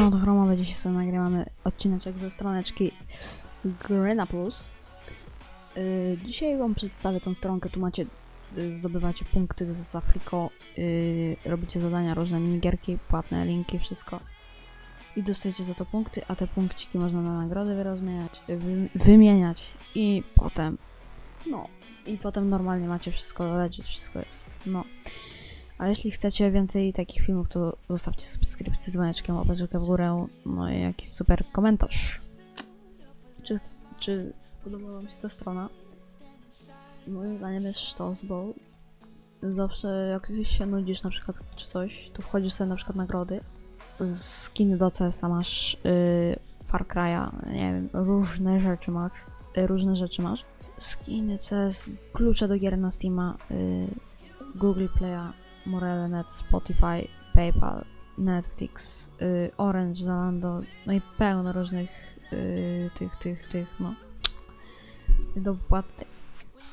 Siema, to Chromowe, dzisiaj sobie nagrywamy odcineczek ze stroneczki Gryna Plus. Yy, dzisiaj wam przedstawię tą stronkę, tu macie, yy, zdobywacie punkty z Afriko, yy, robicie zadania, różne minigierki, płatne linki, wszystko. I dostajecie za to punkty, a te punkciki można na nagrody wyrozmieniać, wy, wymieniać i potem, no, i potem normalnie macie wszystko lecieć, wszystko jest, no. A jeśli chcecie więcej takich filmów, to zostawcie subskrypcję z dzwoneczkiem, łapeczkę w górę, no i jakiś super komentarz. Czy, czy podoba wam się ta strona? Moim zdaniem jest sztos, bo zawsze jak się nudzisz na przykład czy coś, to wchodzisz sobie na przykład nagrody. Skiny do CS-a masz, yy, Far Cry'a, nie wiem, różne rzeczy masz, yy, różne rzeczy masz. Skiny CS, klucze do gier na Steama, yy, Google Play'a, Morele.net, Spotify, PayPal, Netflix, y, Orange, Zalando, no i pełno różnych y, tych, tych, tych, no, do wpłaty.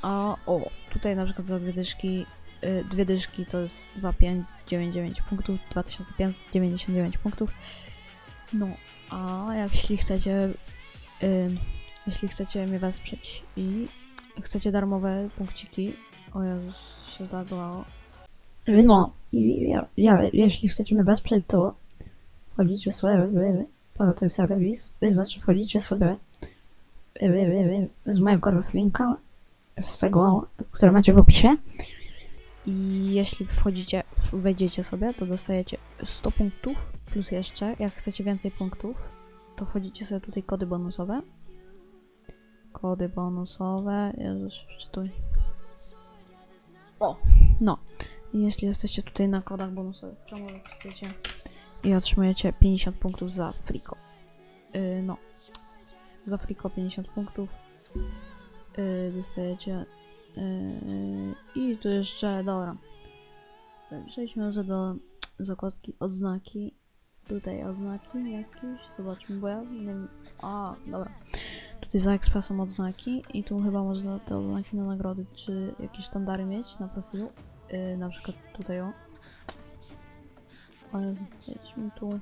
A o, tutaj na przykład za dwie dyszki, y, dwie dyszki to jest 2599 punktów, 2599 punktów. No, a jeśli chcecie, y, jeśli chcecie mnie wesprzeć i chcecie darmowe punkciki, o Jezus, się zlagowało. No, i ja, ja, jeśli chcecie mnie wesprzeć, to wchodzicie sobie po tym serwis, znaczy wchodzicie sobie z mojego linka, z tego, które macie w opisie. I jeśli wchodzicie, w- wejdziecie sobie, to dostajecie 100 punktów, plus jeszcze, jak chcecie więcej punktów, to wchodzicie sobie tutaj kody bonusowe. Kody bonusowe, Jezus, wczytuj. O, no. Jeśli jesteście tutaj na kodach bonusowych, to może wpisujecie i otrzymujecie 50 punktów za friko. Yy, no. Za friko 50 punktów. Yy, dostajecie Yy, I tu jeszcze, dobra. Przejdźmy może do zakładki odznaki. Tutaj odznaki jakieś. Zobaczmy, bo ja nie. A, dobra. Tutaj za Expa są odznaki i tu chyba można te odznaki na nagrody czy jakieś sztandary mieć na profilu. Yy, na przykład tutaj o. Ale wejdźmy tu.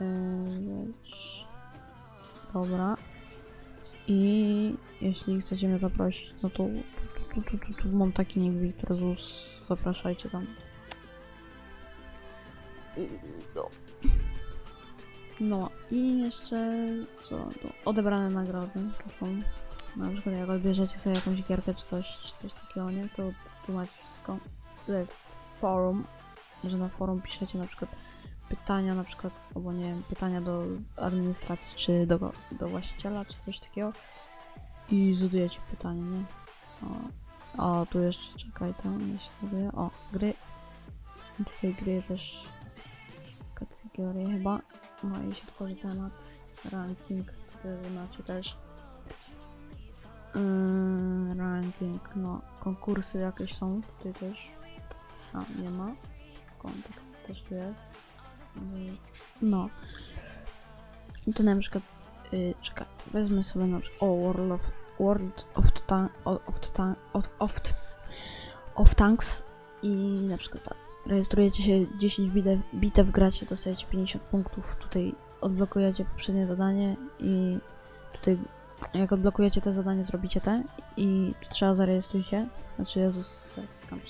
Yy. Dobra. I jeśli chcecie mnie zaprosić, no to tu, tu, tu, tu, mam taki nick Zus. Zapraszajcie tam. No. No i jeszcze co? To odebrane nagrody. To są na przykład jak odbierzecie sobie jakąś gierkę czy coś, czy coś takiego, nie? To tu macie wszystko. Tu jest forum, że na forum piszecie na przykład pytania na przykład, albo nie wiem, pytania do administracji, czy do, do właściciela, czy coś takiego i zadajecie pytanie, nie? O, o tu jeszcze, czekaj, tam ja się zadaję, o, gry, I tutaj gry też kategorie chyba, no i się tworzy temat, ranking, który macie też, Yy, ranking, no, konkursy jakieś są, tutaj też, a, nie ma, kontakt też tu jest, no. I tu na przykład, yy, czekaj, wezmę sobie na przykład, o, World of, World of, ta, of, ta, of, of, of Tanks i na przykład tak, rejestrujecie się 10 bitew, bitew gracie, dostajecie 50 punktów, tutaj odblokujecie poprzednie zadanie i tutaj jak odblokujecie te zadanie, zrobicie te i trzeba zarejestrujcie, znaczy Jezus, tam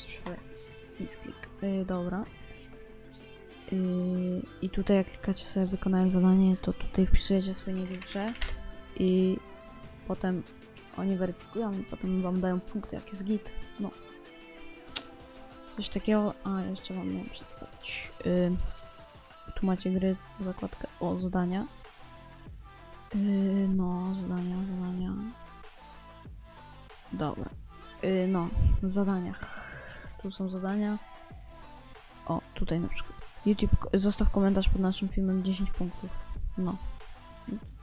misklik, yy, dobra. Yy, I tutaj jak klikacie sobie wykonałem zadanie, to tutaj wpisujecie swoje niewilcze i potem oni weryfikują i potem wam dają punkty, jak jest git. No. Coś takiego, a jeszcze wam miałem przedstawić. Yy, tu macie gry, zakładkę o zadania. Yy, no, zadania, zadania. Dobra. Yy, no, w zadaniach. Tu są zadania. O, tutaj na przykład. YouTube, zostaw komentarz pod naszym filmem 10 punktów. No.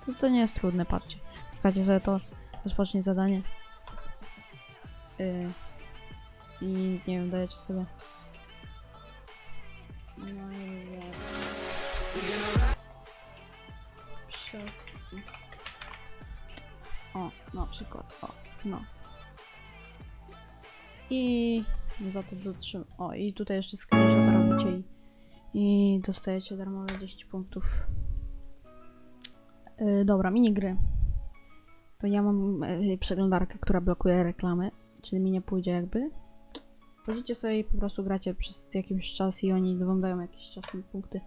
To, to nie jest trudne, patrzcie. Klikacie sobie to, rozpocznij zadanie. Yy, I nie wiem, dajecie sobie. No i nie. Przez- O, na przykład, o, no. I za to dotrzym. O, i tutaj jeszcze screenshot robicie i, i dostajecie darmowe 10 punktów. Yy, dobra, minigry. To ja mam yy, przeglądarkę, która blokuje reklamy, czyli mi nie pójdzie jakby. Chodzicie sobie i po prostu gracie przez jakiś czas i oni wam dają jakieś czasem punkty.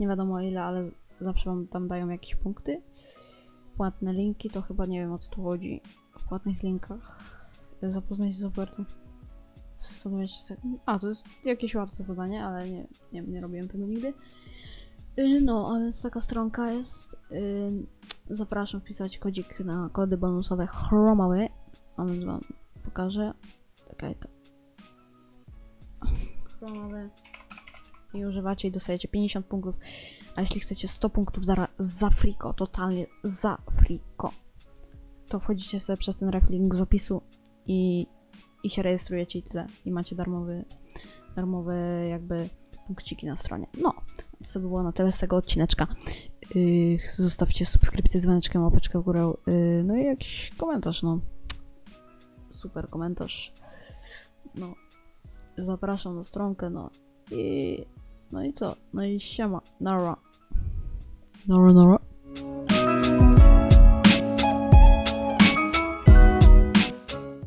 Nie wiadomo ile, ale zawsze wam tam dają jakieś punkty. Płatne linki, to chyba nie wiem o co tu chodzi. W płatnych linkach zapoznać się z ofertą. 120 sekund. A, to jest jakieś łatwe zadanie, ale nie, nie, nie robiłem tego nigdy. Y, No, a więc taka stronka jest. Y, Zapraszam wpisać kodzik na kody bonusowe chromowe. A więc wam pokażę. Czekaj to. Chromowe. I używacie i dostajecie 50 punktów. A jeśli chcecie 100 punktów za, za friko, totalnie za friko, to wchodzicie sobie przez ten ref link z opisu i, i się rejestrujecie i tyle. I macie darmowy, darmowe jakby punkciki na stronie. No, to by było na tyle z tego odcineczka. Yy, zostawcie subskrypcję dzwoneczkiem, łapeczkę w górę, yy, no i jakiś komentarz, no. Super komentarz. No, zapraszam na stronkę, no i no i co? No i siema, nara. Nara, nara.